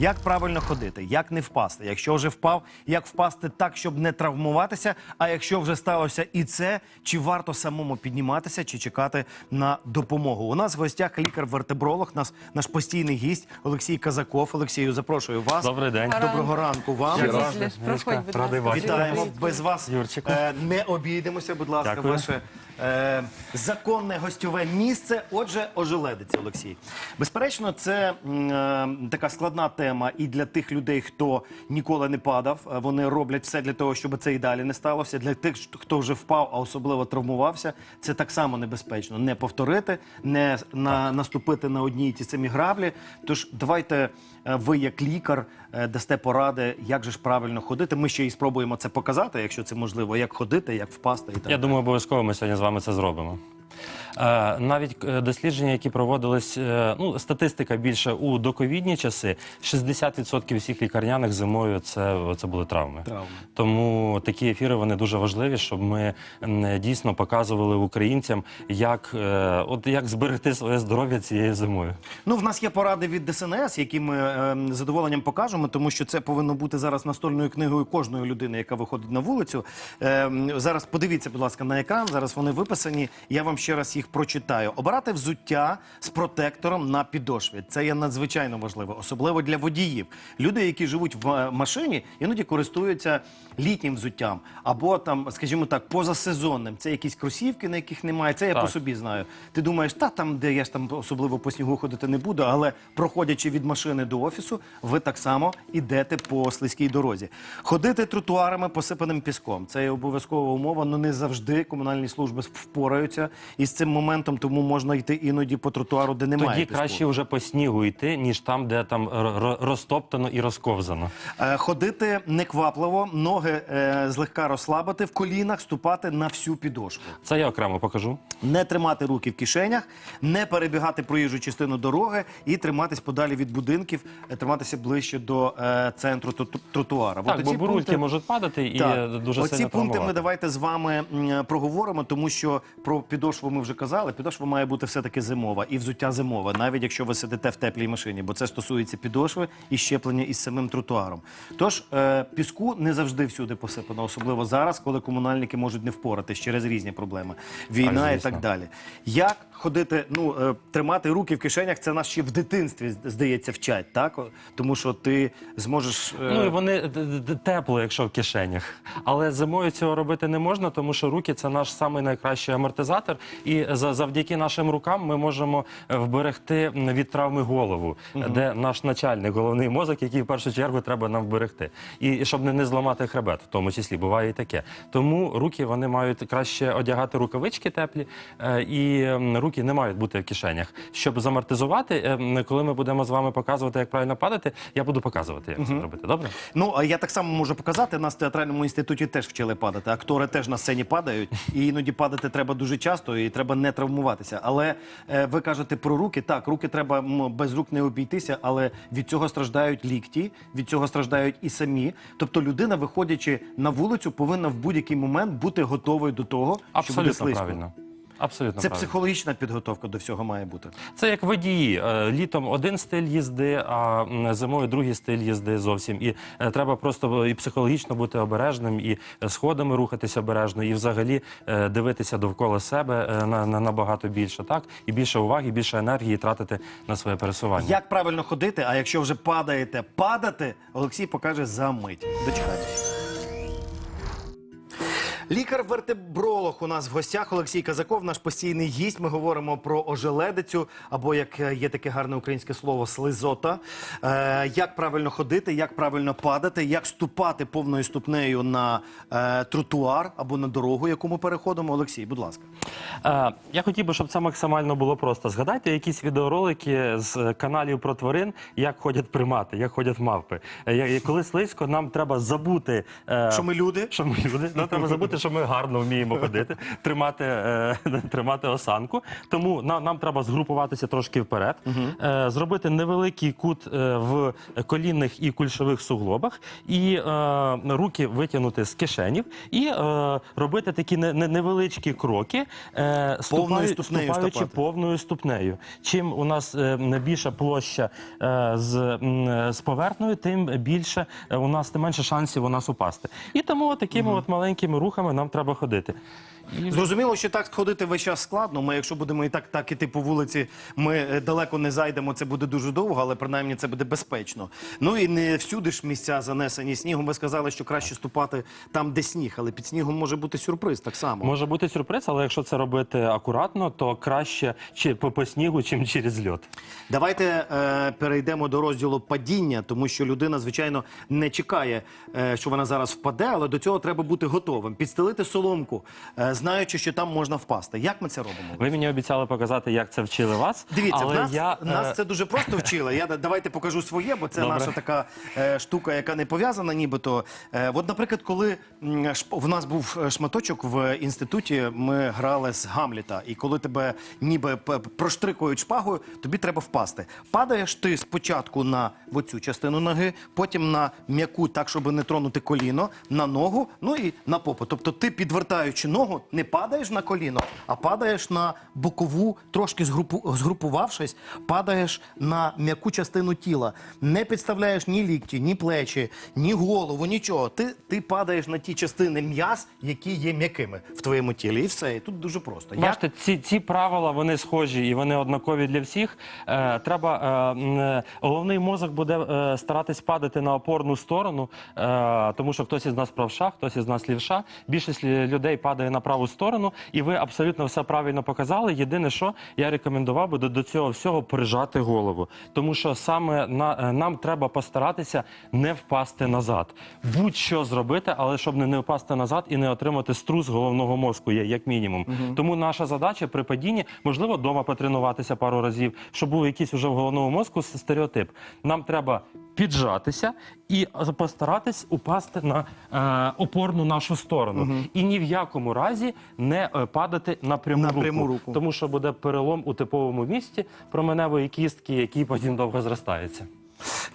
Як правильно ходити, як не впасти? Якщо вже впав, як впасти так, щоб не травмуватися? А якщо вже сталося і це, чи варто самому підніматися, чи чекати на допомогу? У нас в гостях лікар-вертебролог, нас наш постійний гість Олексій Казаков. Олексію, запрошую вас. Добрий день. Доброго ранку вам. Ще раз. Проходь, будь ласка. Радий бачити. Вітаємо без вас. Юрчику. Е, не обійдемося, будь ласка, Дякую. ваше е, законне гостьове місце. Отже, ожеледець, Олексій. Безперечно, це е, така складна тема і для тих людей, хто ніколи не падав. Е, Вони роблять все для того, щоб це і далі не сталося. Для тих, хто вже впав, а особливо травмувався, це так само небезпечно. Не повторити, не на, наступити на одні і ті самі граблі. Тож давайте е, ви, як лікар, дасте поради, як же ж правильно ходити. Ми ще і спробуємо це показати, якщо це можливо, як ходити, як впасти і так. Я думаю, обов'язково ми сьогодні з вами це зробимо. Е, Навіть е, дослідження, які проводились, е, ну статистика більше у доковідні часи, 60% всіх лікарняних зимою це, це були травми. Травми. Тому такі ефіри вони дуже важливі, щоб ми дійсно показували українцям, як, от як зберегти своє здоров'я цією зимою. Ну, в нас є поради від ДСНС, які ми е, з задоволенням покажемо, тому що це повинно бути зараз настольною книгою кожної людини, яка виходить на вулицю. Е, зараз подивіться, будь ласка, на екран. Зараз вони виписані. Я вам ще раз їх прочитаю. Обирати взуття з протектором на підошві. Це є надзвичайно важливо, особливо для водіїв. Люди, які живуть в е, машині, іноді користуються літнім взуттям або там, скажімо так, позасезонним. Це якісь кросівки, на яких немає. Це я Так. по собі знаю. Ти думаєш, та там, де я ж там особливо по снігу ходити не буду, але проходячи від машини до офісу, ви так само ідете по слизькій дорозі. Ходити тротуарами посипаним піском. Це є обов'язкова умова, але не завжди комунальні служби впораються із цим моментом, тому можна йти іноді по тротуару, де немає Тоді піску. краще вже по снігу йти, ніж там, де там розтоптано і розковзано. Е, Ходити неквапливо, ноги е, злегка розслабити, в колінах ступати на всю підошву. Це я окремо покажу. Не тримати руки в кишенях, не перебігати проїжджу частину дороги і триматись подалі від будинків, е, триматися ближче до центру троту- тротуара. Так, От бо бурульки пункти- можуть падати і так. дуже Оці сильно пункти ми давайте з вами проговоримо, тому що про підошву ми вже казали. Підошва має бути все-таки зимова і взуття зимове, навіть якщо ви сидите в теплій машині, бо це стосується підошви і щеплення із самим тротуаром. Тож е, піску не завжди всюди посипано, особливо зараз, коли комунальники можуть не впоратись через різні проблеми. Війна Так, і так далі. Як ходити, ну е, тримати руки в кишенях, це нас ще в дитинстві здається вчать, так? Тому що ти зможеш. е, Ну і вони тепло, якщо в кишенях. Але зимою цього робити не можна, тому що руки це наш самий найкращий амортизатор. І завдяки нашим рукам ми можемо е, вберегти від травми голову, де наш начальник, головний мозок, який в першу чергу треба нам вберегти. І щоб не, не зламати хребет, в тому числі буває і таке. Тому руки вони мають краще одягати рукавички теплі, е, і руки не мають бути в кишенях. Щоб замортизувати, е, коли ми будемо з вами показувати, як правильно падати, я буду показувати, як це робити. Добре? Ну, а я так само можу показати. Нас в театральному інституті теж вчили падати. Актори теж на сцені падають, і іноді падати треба дуже часто, і треба не травмуватися. Але е, ви кажете про руки. Так, руки треба без рук не обійтися, але від цього страждають лікті, від цього страждають і самі. Тобто, людина, виходячи на вулицю, повинна в будь-який момент бути готовою до того, що буде Абсолютно слизько. правильно. Абсолютно Це правильно. психологічна підготовка до всього має бути. Це як водії. Е, Літом один стиль їзди, а зимою другий стиль їзди зовсім. І е, треба просто і психологічно бути обережним, і е, сходами рухатися обережно, і взагалі е, дивитися довкола себе е, на, на набагато більше, так і більше уваги, більше енергії тратити на своє пересування. Як правильно ходити, а якщо вже падаєте, падати, Олексій покаже за мить. Дочекайтеся. Лікар-вертебролог у нас в гостях Олексій Казаков, наш постійний гість. Ми говоримо про ожеледицю, або як є таке гарне українське слово слизота. Е, як правильно ходити, як правильно падати, як ступати повною ступнею на е, тротуар або на дорогу, яку ми переходимо. Олексій, будь ласка. Е, я хотів би, щоб це максимально було просто. Згадайте якісь відеоролики з каналів про тварин, як ходять примати, як ходять мавпи. Е, коли слизько, нам треба забути. е, Що ми люди? що ми люди. Нам треба забути, що ми гарно вміємо ходити, тримати, е, тримати осанку. Тому нам, нам треба згрупуватися трошки вперед, е, зробити невеликий кут е, в колінних і кульшових суглобах, і е, руки витягнути з кишенів, і е, робити такі не, не- невеличкі кроки, е, ступаю- ступнею ступаючи ступати. повною ступнею. Чим у нас е, більша площа е, з, м, з поверхнею, тим більше е, у нас тим менше шансів у нас упасти. І тому такими от маленькими рухами нам треба ходити. Зрозуміло, що так ходити весь час складно. Ми, якщо будемо і так, так іти по вулиці, ми е, далеко не зайдемо. Це буде дуже довго, але принаймні це буде безпечно. Ну і не всюди ж місця занесені снігом. Ви сказали, що краще ступати там, де сніг, але під снігом може бути сюрприз так само. Може бути сюрприз, але якщо це робити акуратно, то краще чи по, по снігу, чим через льот. Давайте е, перейдемо до розділу падіння, тому що людина, звичайно, не чекає, е, що вона зараз впаде, але до цього треба бути готовим. Підстелити соломку, е, знаючи, що там можна впасти. Як ми це робимо? Ви мені обіцяли показати, як це вчили вас. Дивіться, але в нас, я, нас е, це дуже просто вчили. Я давайте покажу своє, бо це Добре. наша така е, штука, яка не пов'язана, нібито. Е, от, наприклад, коли м, в нас був е, шматочок в інституті, ми грали з Гамліта, і коли тебе ніби п- проштрикують шпагою, тобі треба впасти. Падаєш ти спочатку на оцю частину ноги, потім на м'яку, так щоб не тронути коліно, на ногу, ну і на попу. Тобто ти підвертаючи ногу, не падаєш на коліно, а падаєш на бокову, трошки згрупу, згрупувавшись, падаєш на м'яку частину тіла. Не підставляєш ні лікті, ні плечі, ні голову, нічого. Ти, ти падаєш на ті частини м'яз, які є м'якими в твоєму тілі. І все. І тут дуже просто. Бачите, ці, ці правила вони схожі і вони однакові для всіх. Е, треба е, е, головний мозок буде е, старатись падати на опорну сторону, е, тому що хтось із нас правша, хтось із нас лівша. Більшість людей падає на праву сторону, і ви абсолютно все правильно показали. Єдине, що я рекомендував би до, до цього всього прижати голову, тому що саме на, е, нам треба постаратися не впасти назад. Будь-що зробити, але щоб не, не впасти назад і не отримати струс головного мозку, є- як мінімум. Тому наша задача при падінні, можливо, вдома потренуватися пару разів, щоб був якийсь уже в головному мозку стереотип. Нам треба піджатися і постаратись упасти на е, опорну нашу сторону. І ні в якому разі не е, падати на пряму, На руку, руку. тому що буде перелом у типовому місці променевої кістки, який потім довго зростається.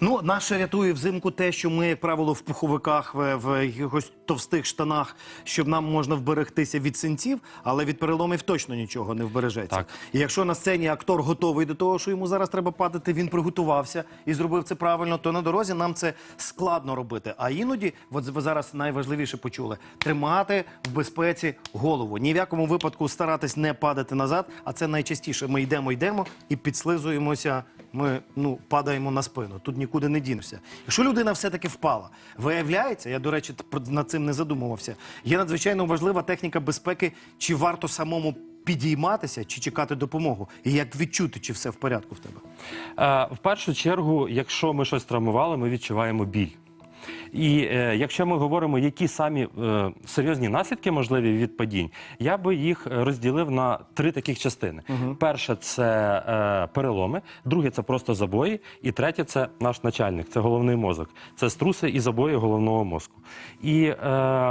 Ну, наше рятує взимку те, що ми, як правило, в пуховиках, в, в якихось товстих штанах, щоб нам можна вберегтися від синців, але від переломів точно нічого не вбережеться. Так. І якщо на сцені актор готовий до того, що йому зараз треба падати, він приготувався і зробив це правильно, то на дорозі нам це складно робити. А іноді, от ви зараз найважливіше почули, тримати в безпеці голову. Ні в якому випадку старатись не падати назад, а це найчастіше. Ми йдемо, йдемо і підслизуємося. Ми ну падаємо на спину. Тут нікуди не дінешся. Якщо людина все-таки впала, виявляється, я до речі над цим не задумувався. Є надзвичайно важлива техніка безпеки, чи варто самому підійматися, чи чекати допомогу, і як відчути, чи все в порядку в тебе. Е, в першу чергу, якщо ми щось травмували, ми відчуваємо біль. І е, якщо ми говоримо, які самі е, серйозні наслідки можливі від падінь, я би їх е, розділив на три таких частини. Перше це е, переломи, друге це просто забої, і третє це наш начальник, це головний мозок. Це струси і забої головного мозку. І е,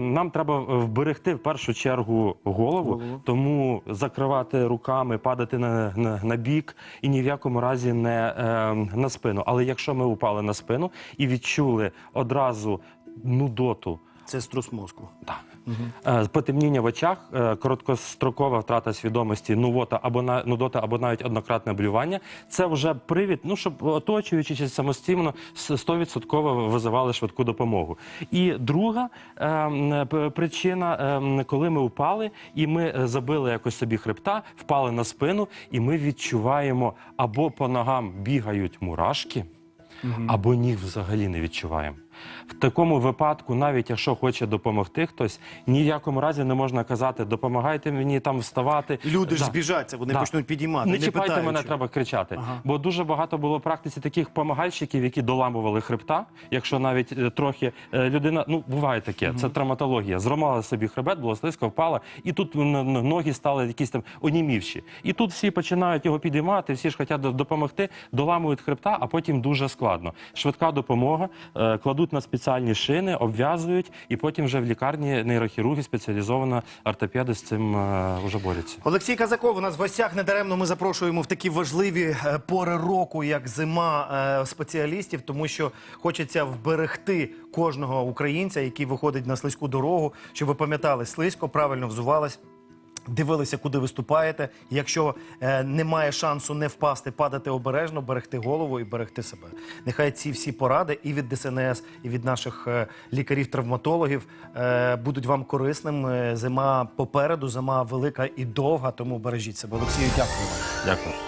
нам треба вберегти в першу чергу голову, тому закривати руками, падати на, на, на бік і ні в якому разі не е, на спину. Але якщо ми упали на спину і відчули одразу нудоту, Це струс мозку. так. Е, Потемніння в очах, е, короткострокова втрата свідомості, нувота або на нудота, або навіть однократне блювання. Це вже привід, ну щоб оточуючи чи самостійно с- 100% визивали швидку допомогу. І друга е, причина, е, коли ми впали, і ми е, забили якось собі хребта, впали на спину, і ми відчуваємо або по ногам бігають мурашки. Або ніг взагалі не відчуваємо. В такому випадку, навіть якщо хоче допомогти хтось, ні в якому разі не можна казати, допомагайте мені там вставати. Люди ж Да. збіжаться, вони Да. почнуть підіймати. Не Не, чіпайте питаючи. мене, треба кричати. Ага. Бо дуже багато було в практиці таких помагальщиків, які доламували хребта. Якщо навіть е, трохи е, людина, ну буває таке, це травматологія. Зламала собі хребет, було слизько, впала, і тут ноги стали якісь там онімівші. І тут всі починають його підіймати, всі ж хочуть допомогти, доламують хребта, а потім дуже складно. Швидка допомога, е, кладуть на спеціальні шини, обв'язують, і потім вже в лікарні нейрохірурги, спеціалізована ортопеди з цим е, вже борються. Олексій Казаков у нас в гостях недаремно ми запрошуємо в такі важливі е, пори року, як зима е, спеціалістів, тому що хочеться вберегти кожного українця, який виходить на слизьку дорогу, щоб ви пам'ятали слизько, правильно взувались. Дивилися, куди виступаєте. Якщо е, немає шансу не впасти, падати обережно, берегти голову і берегти себе. Нехай ці всі поради і від ДСНС, і від наших е, лікарів-травматологів е, будуть вам корисним. Е, Зима попереду, зима велика і довга, тому бережіть себе. Олексію, дякую. Дякую.